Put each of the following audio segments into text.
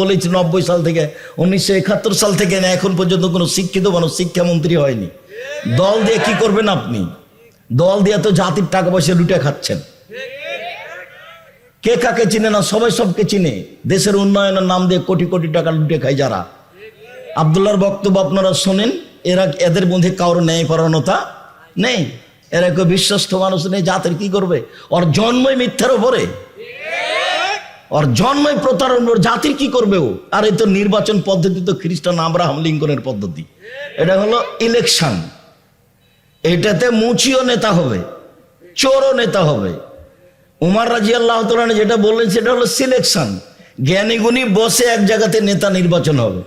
বলেছি নব্বই সাল থেকে, উনিশশো একাত্তর সাল থেকে না, এখন পর্যন্ত কোনো শিক্ষিত মানুষ, শিক্ষামন্ত্রী হয়নি। দল দিয়ে কি করবেন আপনি? দল দিয়ে তো জাতির টাকা পয়সা লুটে খাচ্ছেন। কে কাকে চিনে না, সবাই সবকে চিনে। দেশের উন্নয়নের নাম দিয়ে কোটি কোটি টাকা লুটে খায় যারা। আবদুল্লাহর বক্তব্য আপনারা শোনেন, এরা এদের মধ্যে কারোর ন্যায় পরায়ণতা নেই। এরা কেউ বিশ্বস্ত মানুষ নেই, জাতির কি করবে? ওর জন্মই মিথ্যার ওপরে ওর জন্মই প্রতারণ ওর জাতির কি করবে ও আর এই তো নির্বাচন পদ্ধতি তো খ্রিস্টান আব্রাহাম লিঙ্কনের পদ্ধতি এটা হলো ইলেকশন এটাতে মুচিও নেতা হবে চোরও নেতা হবে উমার রাজি আল্লাহ যেটা বললেন সেটা হলো সিলেকশন জ্ঞানীগুণী বসে এক জায়গাতে নেতা নির্বাচন হবে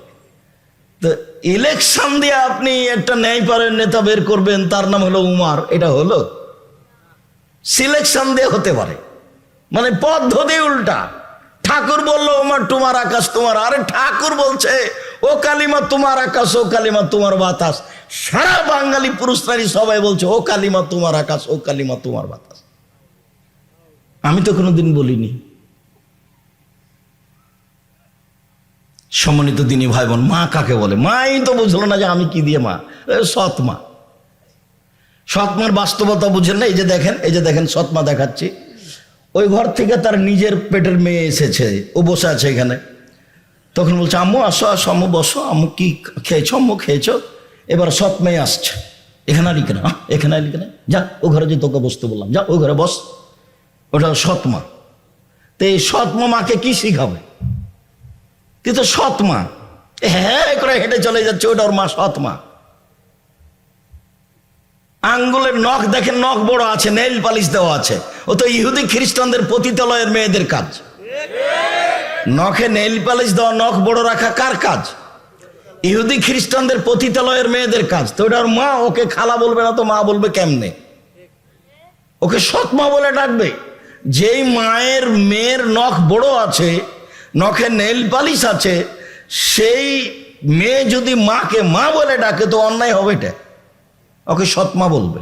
তো ইলেকশন দিয়ে আপনি একটা ন্যায় পারের নেতা বের করবেন তার নাম হলো উমার এটা হলো সিলেকশন দিয়ে হতে পারে মানে পদ্ধতি উল্টা ঠাকুর বলল উমার তোমার আকাশ তোমার। আরে ঠাকুর বলছে, ও কালিমা তোমার আকাশ, ও কালিমা তোমার বাতাস। সারা বাঙালি পুরুষ নারী সবাই বলছে, ও কালিমা তোমার আকাশ, ও কালিমা তোমার বাতাস। আমি তো কোনোদিন বলিনি। সম্মানিত দিনী ভাই বোন মা কাকে বলে? মাই তো বুঝলো না যে আমি কি দিয়ে মা। সৎ মা। সৎ মার বাস্তবতা বুঝেন না? এই যে দেখেন, এই যে দেখেন, সৎ মা দেখাচ্ছি। ওই ঘর থেকে তার নিজের পেটের মেয়ে এসেছে ও বসে আছে এখানে। তখন বলছে আম্মু আসো আসো আম্মু বসো আম্মু কি খেয়েছো আম্মু খেয়েছো? এবার সৎ মেয়ে আসছে। এখানে কেন? আহ, এখানে আলি কেন? যা ও ঘরে যে তোকে বসতে বললাম যা ও ঘরে বস। ওটা সৎ মা। তো এই সৎ মাকে কি শিখাবে? তুই তো সৎ মা। হ্যাঁ করে হেঁটে চলে যাচ্ছে ওটা ওর মা সৎ মা। আঙ্গুলের নখ দেখেন, নখ বড় আছে, নেইল পালিশ দেওয়া আছে। ও তো ইহুদি খ্রিস্টানদের পতিতালয়ের মেয়েদের কাজ। নখে নেইল পালিশ দেওয়া, নখ বড় রাখা কার কাজ? ইহুদি খ্রিস্টানদের পতিতালয়ের মেয়েদের কাজ। তো ওটা মা ওকে খালা বলবে না তো মা বলবে কেমনে? ওকে সৎ মা বলে ডাকবে। যেই মায়ের মেয়ের নখ বড় আছে, নখে নেল পালিশ আছে, সেই মেয়ে যদি মাকে মা বলে ডাকে, তো অন্যায় হবে এটা। ওকে সৎ মা বলবে।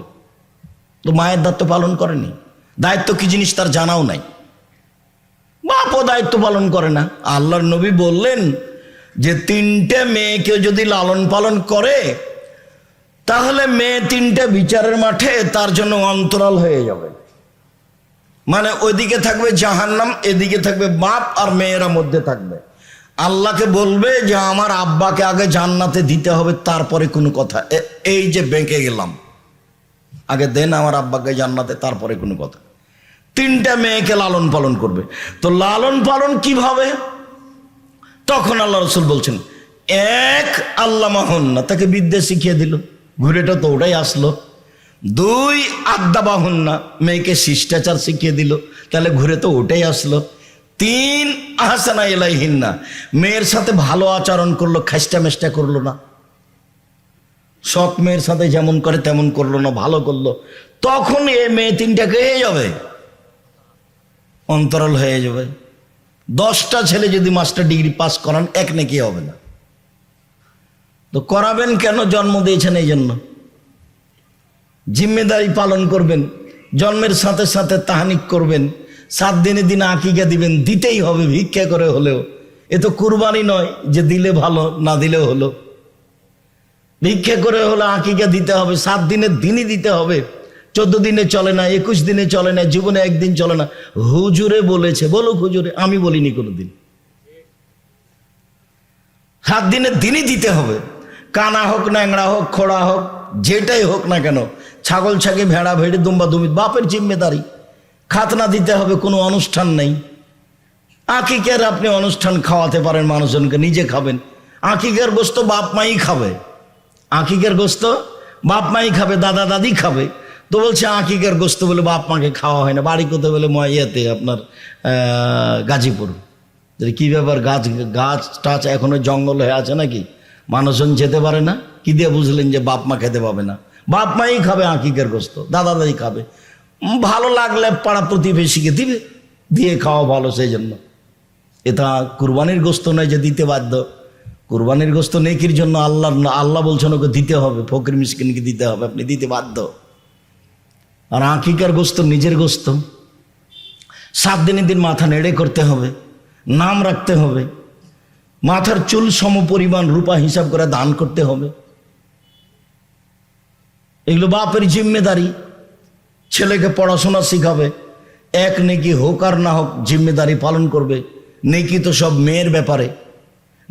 তো মায়ের দায়িত্ব পালন করেনি। দায়িত্ব কি জিনিস তার জানাও নাই। বাপও দায়িত্ব পালন করে না। আল্লাহর নবী বললেন যে, তিনটে মেয়েকে যদি লালন পালন করে, তাহলে মেয়ে তিনটে বিচারের মাঠে তার জন্য অন্তরাল হয়ে যাবে। মানে ওইদিকে থাকবে জাহান্নাম, এদিকে থাকবে বাপ আর মেয়েরা মধ্যে থাকবে। আল্লাহকে বলবে যে আমার আব্বাকে আগে জান্নাতে দিতে হবে, তারপরে কোনো কথা। এই যে বেঁকে গেলাম। আগে দেন আমার আব্বাকে জান্নাতে, তারপরে কোনো কথা। তিনটা মেয়েকে লালন পালন করবে। তো লালন পালন কীভাবে? তখন আল্লাহ রসুল বলছেন, এক আল্লাহ না, তাকে বিদ্যা শিখিয়ে দিল। ঘুরেটা তো ওটাই আসলো। দুই আড্ডা না, মেয়েকে শিষ্টাচার শিখিয়ে দিল। তাহলে ঘুরে তো ওটাই আসলো। তিন আহসানা এলাইহিন্না মেয়ের সাথে ভালো আচরণ করল খাস্টা মেষ্টা করল না। সৎ মেয়ের সাথে যেমন করে তেমন করল না, ভালো করল। তখন এ মেয়ে তিনটাকে হয়ে যাবে? অন্তরাল হয়ে যাবে। দশটা ছেলে যদি মাস্টার ডিগ্রি পাস করান, এক নাকি হবে না। তো করাবেন কেন? জন্ম দিয়েছেন এই জন্য। জিম্মেদারি পালন করবেন, জন্মের সাথে সাথে তাহানিক করবেন। সাত দিনে দিনে আকিকা দিবেন, দিতেই হবে, ভিক্ষা করে হলেও। এ তো কুরবানি নয় যে দিলে ভালো, না দিলেও হলো। ভিক্ষা করে হলে আকিকা দিতে হবে, সাত দিনের দিনই দিতে হবে। চোদ্দ দিনে চলে না, একুশ দিনে চলে না, জীবনে একদিন চলে না। হুজুরে বলেছে বলুক হুজুরে, আমি বলিনি কোনোদিন। সাত দিনের দিনই দিতে হবে। কানা হোক ন্যাংরা হোক, খোড়া হোক, যেটাই হোক না কেন, ছাগল ছাগে, ভেড়া, ভেড়ে, দুম্বা দুমি বাপের জিম্মেদারি। খাতনা দিতে হবে, কোনো অনুষ্ঠান নেই। আকিকের আপনি অনুষ্ঠান খাওয়াতে পারেন, মানুষজনকে নিজে খাবেন। আকিকের গোস্ত বাপ মাই খাবে। আকিকের গোস্ত বাপ মাই খাবে, দাদা দাদি খাবে। তো বলছে, আকিকের গোস্ত বলে বাপ মাকে খাওয়া হয় না। বাড়ি কোথায় বলে? ময়াতে আপনার গাজীপুর। কি ব্যাপার, গাছ গাছ টাছ এখনও জঙ্গল হয়ে আছে নাকি? মানুষজন যেতে পারে না? কি দিয়ে বুঝলেন যে বাপ মা খেতে পাবে না? বাপ মাই খাবে আকিকের গোস্ত, দাদা দাদি খাবে। ভালো লাগলে পাড়া প্রতিবেশীকে দিবে, দিয়ে খাওয়া ভালো সেই জন্য। এটা কুরবানির গোস্ত নয় যে দিতে বাধ্য। কুরবানির গোস্ত নেকির জন্য আল্লাহ আল্লাহ বলছেন ওকে দিতে হবে, ফকির মিসকিনকে দিতে হবে, আপনি দিতে বাধ্য। আর আঁকিকার গোস্ত নিজের গোস্ত। সাত দিনের দিন মাথা নেড়ে করতে হবে, নাম রাখতে হবে। মাথার চুল সম পরিমাণ রূপা হিসাব করে দান করতে হবে। এগুলো বাপের জিম্মেদারি। ছেলেকে পড়াশোনা শিখাবে। এক নেকি হোক আর না হোক জিম্মেদারি পালন করবে। নেকি তো সব মেয়ের ব্যাপারে।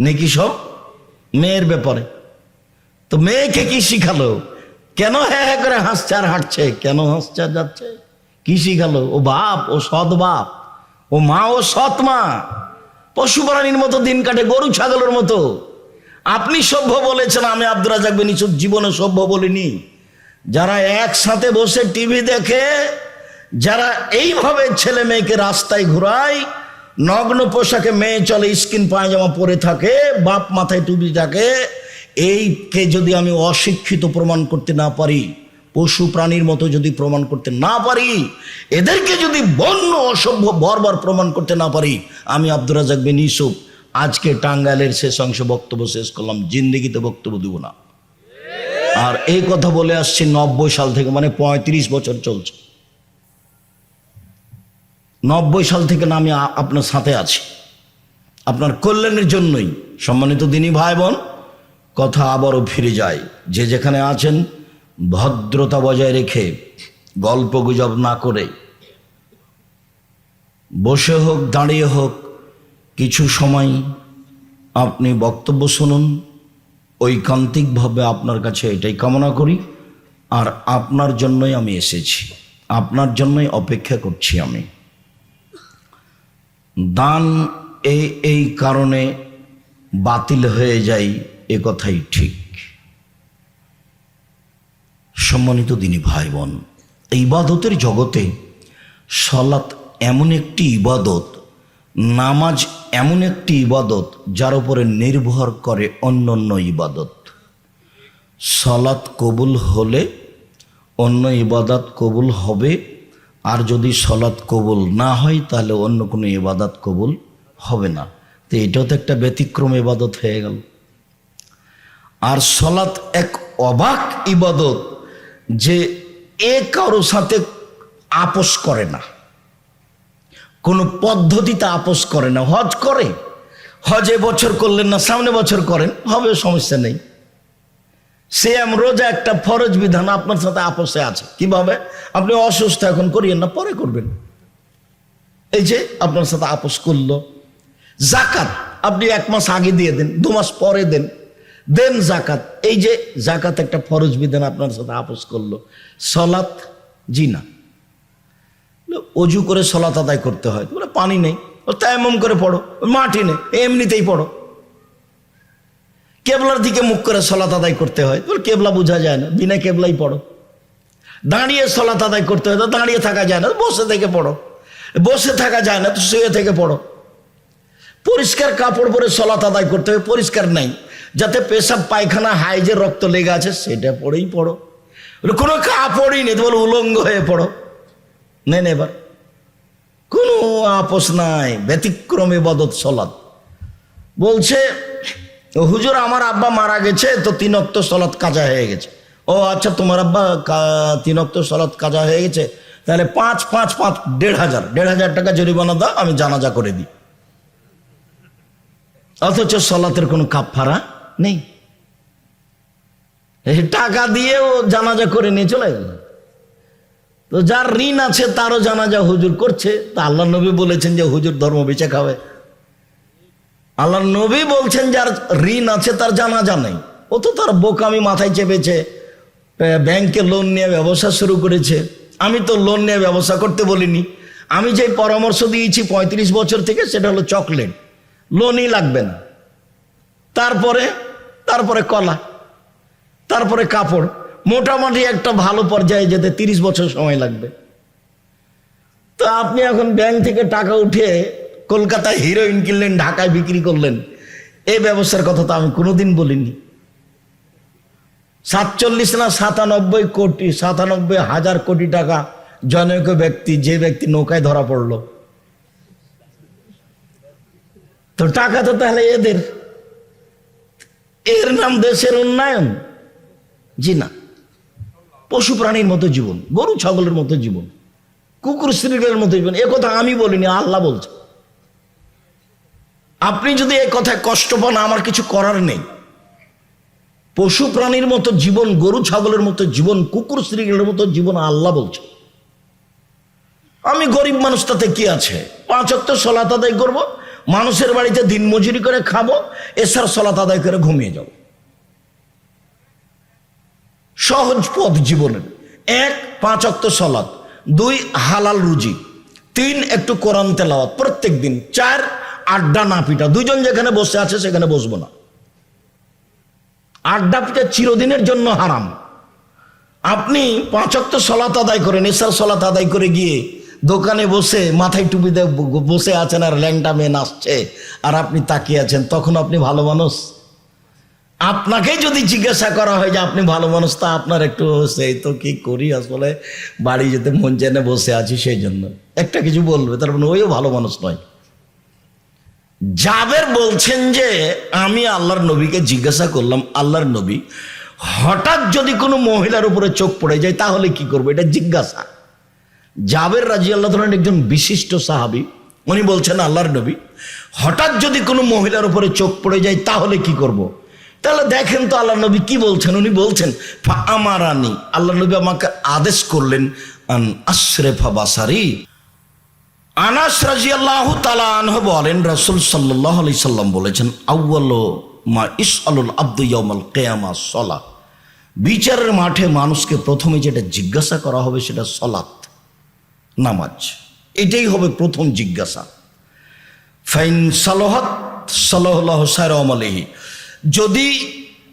নেকি সব মেয়ের ব্যাপারে। তো মেয়েকে কি শিখালো? কেন হ্যাঁ হ্যাঁ করে হাসছে আর হাঁটছে? কেন হাসছে আর যাচ্ছে? কি শিখালো? ও বাপ, ও সৎ বাপ। ও মা, ও সৎ মা। পশু প্রাণীর মতো দিন কাটে, গরু ছাগলের মতো। আপনি সভ্য বলেছেন, আমি আব্দুল রাজাক বিন জীবনে সভ্য বলিনি। যারা একসাথে বসে টিভি দেখে, যারা এইভাবে ছেলে মেয়েকে রাস্তায় ঘুরায়, নগ্ন পোশাকে মেয়ে চলে, স্কিন পায়জামা পরে থাকে, বাপ মাথায় টুপি থাকে, এইকে যদি আমি অশিক্ষিত প্রমাণ করতে না পারি, পশু প্রাণীর মতো যদি প্রমাণ করতে না পারি, এদেরকে যদি বন্য অসভ্য বরবার প্রমাণ করতে না পারি, আমি আব্দুর রাজাক বিন ইউসুফ আজকে টাঙ্গাইলের শেষ অংশ বক্তব্য শেষ করলাম, জিন্দিগিতে বক্তব্য দেব না। আর এই কথা বলে আসছি নব্বই সাল থেকে মানে পঁয়ত্রিশ বছর চলছে। নব্বই সাল থেকে না আমি আপনার সাথে আছি। আপনার কল্যাণের জন্যই সম্মানিত দিনই ভাই বোন কথা আবারও ফিরে যায়। যে যেখানে আছেন, ভদ্রতা বজায় রেখে গল্প গুজব না করে, বসে হোক, দাঁড়িয়ে হোক, কিছু সময় আপনি বক্তব্য শুনুন ঐকান্তিকভাবে আপনার কাছে এটাই কামনা করি। আর আপনার জন্যই আমি এসেছি। আপনার জন্যই অপেক্ষা করছি আমি। দান এই এই কারণে বাতিল হয়ে যায় এ কথাই ঠিক। সম্মানিত দিনী ভাই বোন ইবাদতের জগতে সলাৎ এমন একটি ইবাদত নামাজ এমন একটি ইবাদত যার উপরে নির্ভর করে অন্য অন্য ইবাদত। সলাৎ কবুল হলে অন্য ইবাদত কবুল হবে, আর যদি সলাৎ কবুল না হয়, তাহলে অন্য কোনো ইবাদত কবুল হবে না। তো এটাও তো একটা ব্যতিক্রম ইবাদত হয়ে গেল। আর সলাৎ এক অবাক ইবাদত যে এ কারও সাথে আপোষ করে না। কোনো পদ্ধতিতে আপোষ করে না। হজ করে। হজে বছর করলেন না, সামনে বছর করেন হবে সমস্যা নেই। সেম রোজা একটা ফরজ বিধান আপনার সাথে আপোষে আছে। কীভাবে? আপনি অসুস্থ এখন করিয়েন না, পরে করবেন। এই যে আপনার সাথে আপোষ করল। জাকাত আপনি এক মাস আগে দিয়ে দেন, দু মাস পরে দেন। দেন জাকাত। এই যে জাকাত একটা ফরজ বিধান আপনার সাথে আপোষ করল। সলাৎ জি না অজু করে সলাত আদায় করতে হয়। বলে পানি নেই তাইমম করে পড়ো মাটি নেই এমনিতেই পড়ো। কেবলার দিকে মুখ করে সলাত আদায় করতে হয়। বলে কেবলা বোঝা যায় না, বিনা কেবলাই পড়ো। দাঁড়িয়ে সলাত আদায় করতে হয়, তো দাঁড়িয়ে থাকা যায় না বসে থেকে পড়ো। বসে থাকা যায় না, তো শুয়ে থেকে পড়ো। পরিষ্কার কাপড় পরে সলাত আদায় করতে হবে পরিষ্কার নাই। যাতে পেশাব পায়খানা হাইজে রক্ত লেগে আছে, সেটা পড়েই পড়ো। কোনো কাপড়ই নেই, তো বলে উলঙ্গ হয়ে পড়ো। নেন এবার। কোনো আপোষ নাই, ব্যতিক্রমে বদত সলাদ বলছে হুজুর, আমার আব্বা মারা গেছে, তো তিন অক্ত সলাৎ কাজা হয়ে গেছে। ও আচ্ছা তোমার আব্বা তিন অক্ত সলাৎ কাজা হয়ে গেছে? তাহলে পাঁচ পাঁচ পাঁচ, দেড় হাজার দেড় হাজার টাকা জরিমানা দাও, আমি জানাজা করে দিই। অথচ সলাতের কোনো কাপফারা নেই। টাকা দিয়ে ও জানাজা করে নিয়ে চলে গেল। তো যার ঋণ আছে, তারও জানাজা হুজুর করছে। তা আল্লাহ নবী বলেছেন যে হুজুর ধর্ম বেঁচে খাবে। আল্লাহ নবী বলছেন যার ঋণ আছে, তার জানাজা নেই। ও তো তার বোকামি মাথায় চেপেছে ব্যাংকে লোন নিয়ে ব্যবসা শুরু করেছে। আমি তো লোন নিয়ে ব্যবসা করতে বলিনি। আমি যে পরামর্শ দিয়েছি পঁয়ত্রিশ বছর থেকে, সেটা হলো চকলেট লোনই লাগবে না। তারপরে তারপরে কলা, তারপরে কাপড়। মোটামুটি একটা ভালো পর্যায়ে যেতে তিরিশ বছর সময় লাগবে। তো আপনি এখন ব্যাংক থেকে টাকা উঠে কলকাতায় হিরোইন কিনলেন, ঢাকায় বিক্রি করলেন, এই ব্যবসার কথা তো আমি কোনোদিন বলিনি। সাতচল্লিশ না সাতানব্বই কোটি, সাতানব্বই হাজার কোটি টাকা জনৈক ব্যক্তি, যে ব্যক্তি নৌকায় ধরা পড়ল। তো টাকা তো তাহলে এদের। এর নাম দেশের উন্নয়ন। জি না। পশু প্রাণীর মতো জীবন, গরু, ছাগলের মতো জীবন, কুকুর, স্ত্রীদের মতো জীবন। এ কথা আমি বলিনি, আল্লাহ বলছে। আপনি যদি এই কথায় কষ্ট পান, আমার কিছু করার নেই। পশু প্রাণীর মতো জীবন, গরু, ছাগলের মতো জীবন, কুকুর শ্রীগুলোর মতো জীবন, আল্লাহ বলছে। আমি গরিব মানুষ, তাতে কি আছে? পাঁচ অক্ট সলাত আদায় করব, মানুষের বাড়িতে দিন মজুরি করে খাব এছাড়া সলাত আদায় করে ঘুমিয়ে যাব। সহজ পথ জীবনের। এক, পাঁচ অক্ট সলাত। দুই, হালাল রুজি। তিন, একটু কোরআন তেলাওয়াত প্রত্যেক দিন চার, আড্ডা না পিটা। দুইজন যেখানে বসে আছে, সেখানে বসবো না। আড্ডা পিটা চিরদিনের জন্য হারাম। আপনি পাঁচক্ত সলাত আদায় করেন, এসার সলাত আদায় করে গিয়ে দোকানে বসে মাথায় টুপি দিয়ে বসে আছেন আর ল্যাংটা মেয়ে নাচছে, আর আপনি তাকিয়ে আছেন, তখন আপনি ভালো মানুষ। আপনাকেই যদি জিজ্ঞাসা করা হয় যে আপনি ভালো মানুষ, তা আপনার একটু সেই তো কি করি আসলে? বাড়ি যেতে মন চেনে বসে আছি সেই জন্য। একটা কিছু বলবে, তার মানে ওইও ভালো মানুষ নয়। জাবের বলছেন যে, আমি আল্লাহর নবীকে জিজ্ঞাসা করলাম, আল্লাহর নবী, হঠাৎ যদি কোনো মহিলার উপরে চোখ পড়ে যায়, তাহলে কি করব? এটা জিজ্ঞাসা। জাবের রাজি আল্লাহ ধরেন একজন বিশিষ্ট সাহাবি, উনি বলছেন, আল্লাহর নবী, হঠাৎ যদি কোনো মহিলার উপরে চোখ পড়ে যায়, তাহলে কি করব। তাহলে দেখেন তো আল্লাহ নবী কি বলছেন? উনি বলছেন "ফা আমারানি আল্লাহ নবী আমাকে আদেশ করলেন, আন আশরেফা বাসারি। আনাস রাজিয়াল্লাহ তালা আনহ বলেন, রাসুল সাল্লাহ আলি সাল্লাম বলেছেন আউ্বাল মা ইস আলুল কেয়ামা সলা বিচারের মাঠে মানুষকে প্রথমে যেটা জিজ্ঞাসা করা হবে সেটা সলাৎ, নামাজ। এটাই হবে প্রথম জিজ্ঞাসা। ফাইন সালোহাত সাল্লাহ সায়র আমলেহি যদি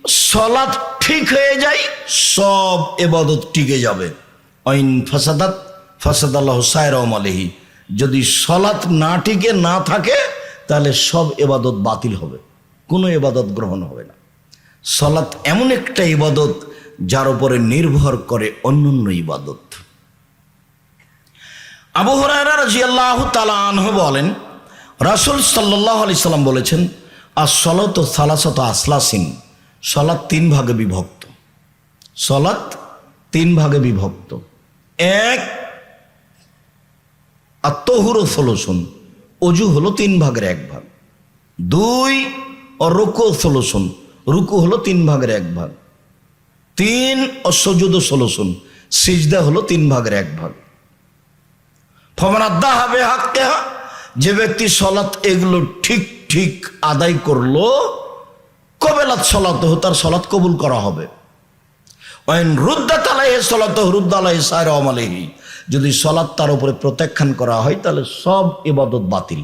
সলাৎ ঠিক হয়ে যায়, সব এবাদত টিকে যাবে। অইন ফাসাদাত ফাসাদ আল্লাহ সায়র আমলেহি যদি সলাৎ না টিকে, না থাকে, তাহলে সব এবাদত বাতিল হবে। কোনো এবাদত গ্রহণ হবে না। সলাৎ এমন একটা ইবাদত যার উপরে নির্ভর করে অন্যান্য ইবাদত। আবু হরায়রা রাজিয়াল্লাহু তাআলা আনহু বলেন, রাসূল সাল্লাল্লাহু আলাইহি সাল্লাম বলেছেন আর সলত সালাসত আসলাসিন, সলাৎ তিন ভাগে বিভক্ত। সলাৎ তিন ভাগে বিভক্ত। এক আত্মহুর সলোসন, অজু হলো তিন ভাগের এক ভাগ। দুই রুকু সলোসন, রুকু হলো তিন ভাগের এক ভাগ। তিন অসজুদ সলোসন, সিজদা হলো তিন ভাগের এক ভাগ। ফমানাদ্দা হবে হাক্কে যে ব্যক্তি সলাৎ এগুলো ঠিক ঠিক আদায় করল কবেলাত সলাত তার সলাত কবুল করা হবে। ওয়াইন রুদ্দা সলাত যদি তার উপরে প্রত্যাখ্যান করা হয়, তাহলে সব ইবাদত বাতিল।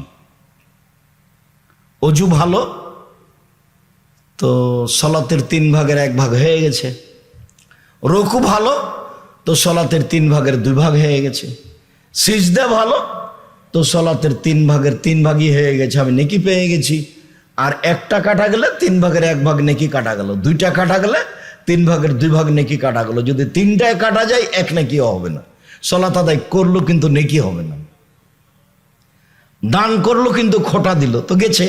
অজু ভালো? তো সলাতের তিন ভাগের এক ভাগ হয়ে গেছে। রকু ভালো? তো সলাতের তিন ভাগের দুই ভাগ হয়ে গেছে। সিজদা ভালো? তো সলাতের তিন ভাগের তিন ভাগই হয়ে গেছে, আমি নেকি পেয়ে গেছি। আর একটা কাটা গেলে তিন ভাগের এক ভাগ নেকি কাটা গেল। দুইটা কাটা গেলে তিন ভাগের দুই ভাগ নেকি কাটা গেল। যদি তিনটায় কাটা যায়, এক নেকিও হবে না। সলাত আদায় করল কিন্তু নেকি হবে না। দান করল কিন্তু খোটা দিল, তো গেছে।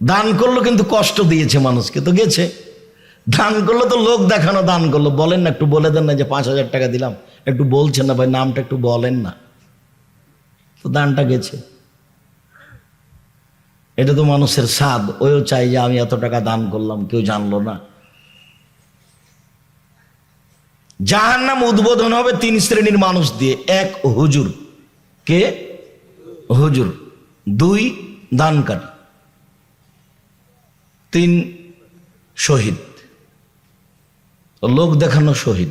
দান করল কিন্তু কষ্ট দিয়েছে মানুষকে, তো গেছে। দান করল তো লোক দেখানো দান করল। বলেন না, একটু বলে দেন না যে পাঁচ হাজার টাকা দিলাম। একটু বলছেন না, ভাই, নামটা একটু বলেন না। তো দানটা গেছে। এটা তো মানুষের স্বাদ, ওইও চাই যে আমি এত টাকা দান করলাম, কেউ জানলো না। যাহার নাম উদ্বোধন হবে তিন শ্রেণির মানুষ দিয়ে, এক হুজুর। কে? হুজুর। দুই দানকারী। তিন শহীদ। লোক দেখানো শহীদ।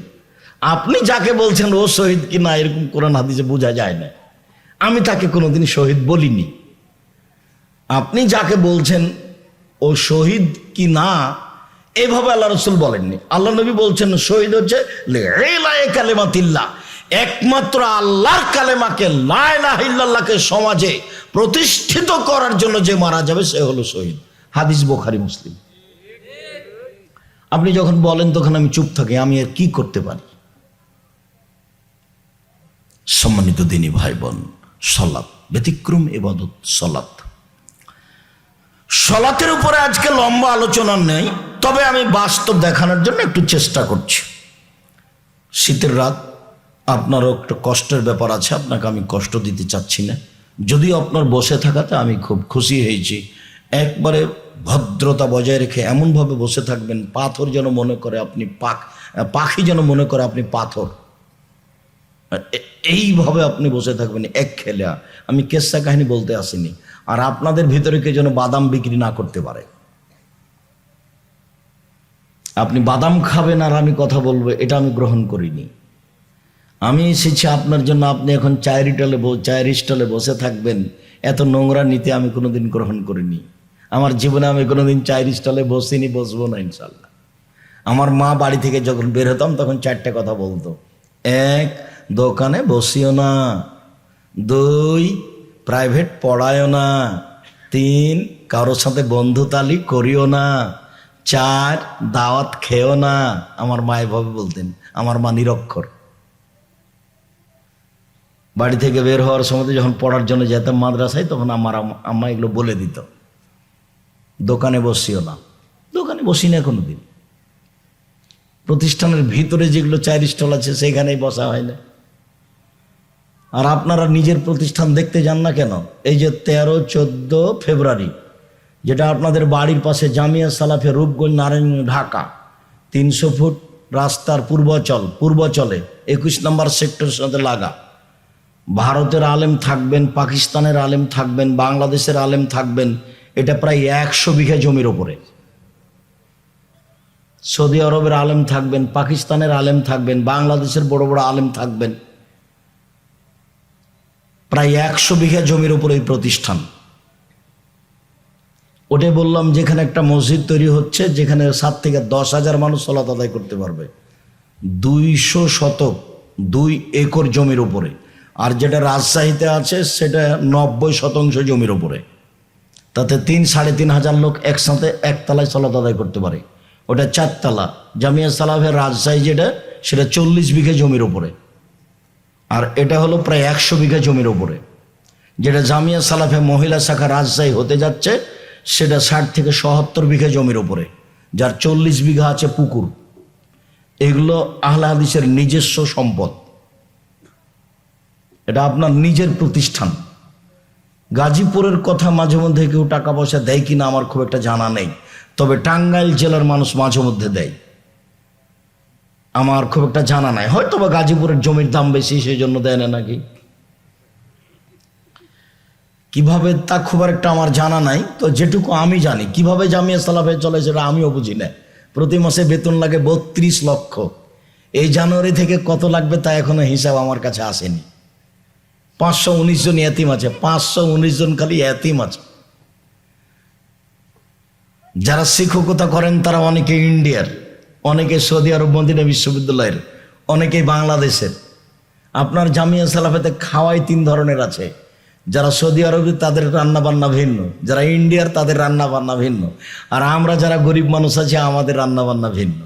আপনি যাকে বলছেন ও শহীদ কি না, এরকম কোরআন হাদিসে বোঝা যায় না। আমি তাকে কোনোদিন শহীদ বলিনি। আপনি যাকে বলছেন, ও শহীদ কি না, এভাবে আল্লাহ রসুল বলেননি। আল্লাহ নবী বলছেন, শহীদ হচ্ছে লেলায়ে কালেমাতিল্লাহ। একমাত্র আল্লাহর কালেমাকে লাইলাহিল্লাহকে সমাজে প্রতিষ্ঠিত করার জন্য যে মারা যাবে, সে হলো শহীদ। হাদিস বোখারি, মুসলিম। আপনি যখন বলেন, তখন আমি চুপ থাকি, আমি আর কি করতে পারি? সম্মানিত দিনী ভাই বোন সলাৎ, ব্যতিক্রম এবাদত সলাৎ। সলাতের উপরে আজকে লম্বা আলোচনা নেই, তবে আমি বাস্তব দেখানোর জন্য একটু চেষ্টা করছি। শীতের রাত, আপনারও একটু কষ্টের ব্যাপার আছে, আপনাকে আমি কষ্ট দিতে চাচ্ছি না। যদিও আপনার বসে থাকাতে আমি খুব খুশি হয়েছি। একবারে ভদ্রতা বজায় রেখে এমনভাবে বসে থাকবেন, পাথর যেন মনে করে আপনি পাখ যেন মনে করে আপনি পাথর। এইভাবে আপনি বসে থাকবেন, এক খেলা। আমি কেসা কাহিনী বলতে আসিনি। আর আপনাদের ভিতরে কে যেন বাদাম বিক্রি না করতে পারে। আপনি বাদাম খাবেন আর আমি কথা বলব, এটা আমি গ্রহণ করিনি। আমি এসেছি আপনার জন্য, আপনি এখন চায়ের স্টলে চায়ের স্টলে বসে থাকবেন। এত নোংরা নিতে আমি কোনোদিন গ্রহণ করিনি। আমার জীবনে আমি কোনোদিন চায়ের স্টলে বসিনি, বসবো না, ইনশাল্লাহ। আমার মা বাড়ি থেকে যখন বের হতাম, তখন চারটে কথা বলতো। এক দোকানে বসিও না। দুই প্রাইভেট পড়ায়ও না। তিন কারোর সাথে বন্ধুতালি করিও না। চার, দাওয়াত খেও না। আমার মা এভাবে বলতেন, আমার মা নিরক্ষর। বাড়ি থেকে বের হওয়ার সময় যখন পড়ার জন্য যেতাম মাদ্রাসায়, তখন আমার আম- আম্মা এগুলো বলে দিত। দোকানে বসিও না। দোকানে বসি না কোনোদিন। প্রতিষ্ঠানের ভিতরে যেগুলো চায়ের স্টল আছে, সেখানেই বসা হয় না। আর আপনারা নিজের প্রতিষ্ঠান দেখতে যান না কেন? এই যে তেরো, চোদ্দ ফেব্রুয়ারি, যেটা আপনাদের বাড়ির পাশে জামিয়া সালাফে রূপগঞ্জ নারায়ণ ঢাকা, তিনশো ফুট রাস্তার পূর্বচল, পূর্বচলে একুশ নম্বর সেক্টরের সাথে লাগা। ভারতের আলেম থাকবেন, পাকিস্তানের আলেম থাকবেন, বাংলাদেশের আলেম থাকবেন, এটা প্রায় একশো বিঘা জমির ওপরে সৌদি আরবের আলেম থাকবেন, পাকিস্তানের আলেম থাকবেন, বাংলাদেশের বড় বড় আলেম থাকবেন। প্রায় একশো বিঘা জমির উপরে এই প্রতিষ্ঠান। ওটাই বললাম যেখানে একটা মসজিদ তৈরি হচ্ছে, যেখানে সাত থেকে দশ হাজার মানুষ সলাত আদায় করতে পারবে। দুইশো শতক, দুই একর জমির উপরে। আর যেটা রাজশাহীতে আছে, সেটা নব্বই শতাংশ জমির উপরে। তাতে তিন, সাড়ে তিন হাজার লোক একসাথে একতলায় সলাত আদায় করতে পারে। ওটা চারতলা। জামিয়া সালাফের রাজশাহী যেটা, সেটা চল্লিশ বিঘা জমির উপরে। আর এটা হলো প্রায় একশো বিঘা জমির উপরে। যেটা জামিয়া সালাফে মহিলা শাখা রাজশাহী হতে যাচ্ছে, সেটা ষাট থেকে সত্তর বিঘা জমির উপরে, যার চল্লিশ বিঘা আছে পুকুর। এগুলো আহলা হাদিসের নিজস্ব সম্পদ। এটা আপনার নিজের প্রতিষ্ঠান। গাজীপুরের কথা মাঝে মধ্যে কেউ টাকা পয়সা দেয় কিনা আমার খুব একটা জানা নেই, তবে টাঙ্গাইল জেলার মানুষ মাঝে মধ্যে দেয়। আমার খুব একটা জানা নাই। হয়তো বা গাজীপুরের জমির দাম বেশি সেই জন্য দেয় না নাকি? কীভাবে তা খুব একটা আমার জানা নাই, তো যেটুকু আমি জানি, কীভাবে জামিয়া সালাফে চলে সেটা আমিও বুঝি না। প্রতি মাসে বেতন লাগে বত্রিশ লক্ষ। এই জানুয়ারি থেকে কত লাগবে তা এখনও হিসাব আমার কাছে আসেনি। পাঁচশো উনিশ জন এতিম আছে, পাঁচশো উনিশ জন খালি এতিম আছে। যারা শিক্ষকতা করেন তারা অনেকে ইন্ডিয়ার। অনেকে সৌদি আরব মদিনা বিশ্ববিদ্যালয়ের, অনেকেই বাংলাদেশের। আপনার জামিয়া সালাফেতে খাওয়াই তিন ধরনের আছে। যারা সৌদি আরবে তাদের রান্না বান্না ভিন্ন, যারা ইন্ডিয়ার তাদের রান্না বান্না ভিন্ন। আর আমরা যারা গরিব মানুষ আছি, আমাদের রান্না বান্না ভিন্ন।